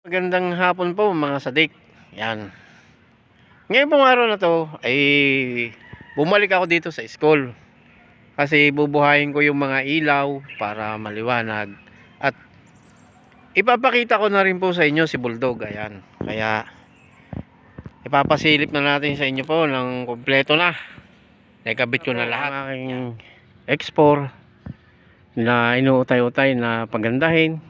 Magandang hapon po mga sadik. Yan. Ngayon pong araw na to ay bumalik ako dito sa school. Kasi bubuhayin ko yung mga ilaw para maliwanag. At ipapakita ko na rin po sa inyo si Bulldog. Ayan. Kaya ipapasilip na natin sa inyo po ng kompleto na. Nakabit ko na lahat. Ang aking X4 na inuutay-utay na pagandahin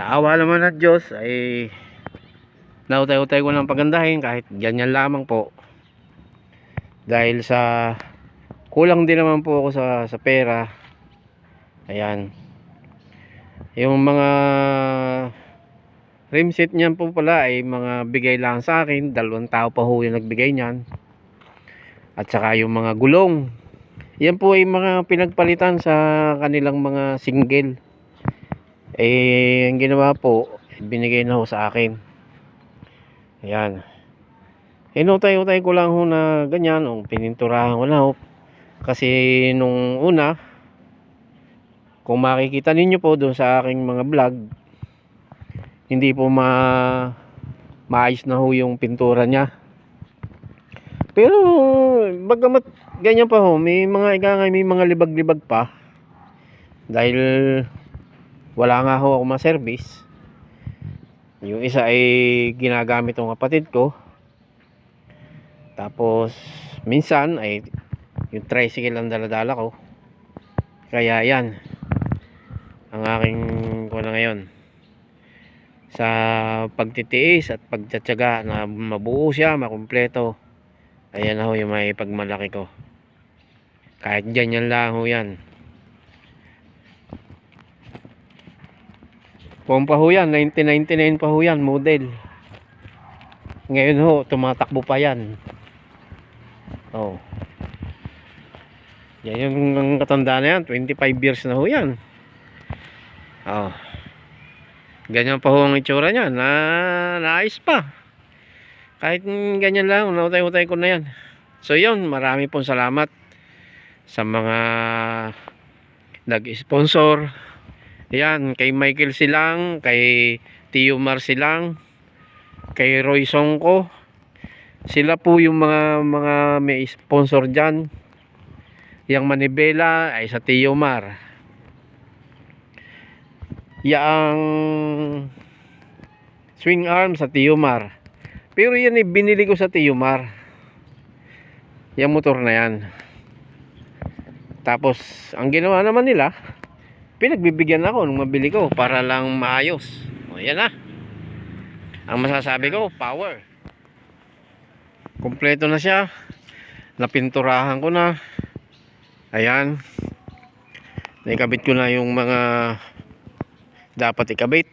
sa awa naman at Diyos ay nautay-utay ko ng pagandahin kahit ganyan lamang po. Dahil sa kulang din naman po ako sa, sa pera. Ayan. Yung mga rim set niyan po pala ay mga bigay lang sa akin. Dalawang tao pa ho yung nagbigay niyan. At saka yung mga gulong. Yan po ay mga pinagpalitan sa kanilang mga single eh ang ginawa po binigay na ho sa akin. Ayan. Inutay-utay ko lang ho na ganyan o pininturahan ko na ho kasi nung una kung makikita ninyo po doon sa aking mga vlog hindi po ma maayos na ho yung pintura niya. Pero bagamat ganyan pa ho may mga ikangay may mga libag-libag pa. Dahil wala nga ho ako ma-service. Yung isa ay ginagamit ng kapatid ko. Tapos minsan ay yung tricycle ang daladala ko. Kaya yan ang aking kuna ngayon. Sa pagtitiis at pagtsatsaga na mabuo siya, makumpleto ayan na ho yung may pagmalaki ko. Kahit dyan yan lang ho yan Pompa ho yan, 1999 pa ho yan, model. Ngayon ho, tumatakbo pa yan. Oh. Yan yung katanda na yan, 25 years na ho yan. Oh. Ganyan pa ho ang itsura niya, na naayos pa. Kahit ganyan lang, nautay-utay ko na yan. So yun, marami pong salamat sa mga nag-sponsor Ayan, kay Michael Silang, kay Tio Mar Silang, kay Roy Songko. Sila po yung mga mga may sponsor diyan. Yang manibela ay sa Tio Mar. Yang swing arm sa Tio Mar. Pero yan ay binili ko sa Tio Mar. Yung motor na yan. Tapos, ang ginawa naman nila, pinagbibigyan ako nung mabili ko para lang maayos. O yan na. Ang masasabi ko, power. Kompleto na siya. Napinturahan ko na. Ayan. Naikabit ko na yung mga dapat ikabit.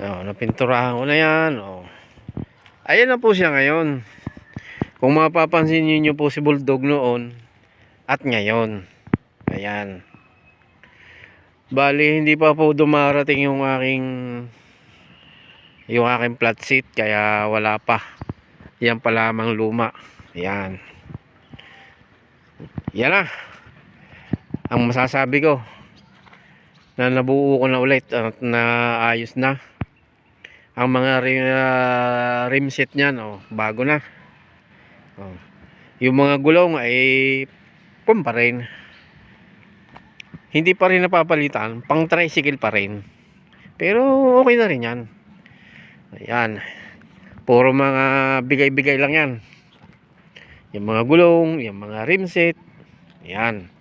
O, napinturahan ko na yan. O. Ayan na po siya ngayon. Kung mapapansin niyo po si Bulldog noon at ngayon. Ayan. Bali, hindi pa po dumarating yung aking yung aking flat seat kaya wala pa. Yan pa lamang luma. Yan. Yan na. Ang masasabi ko na nabuo ko na ulit at naayos na. Ang mga rim, uh, rim set niyan, oh, bago na. Oh. Yung mga gulong ay pum pa rin hindi pa rin napapalitan pang tricycle pa rin. Pero okay na rin yan. Ayan. Puro mga bigay-bigay lang yan. Yung mga gulong yung mga rim set. Ayan.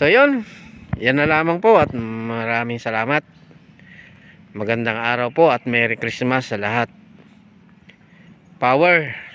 So yun. Yan na lamang po at maraming salamat. Magandang araw po at Merry Christmas sa lahat. Power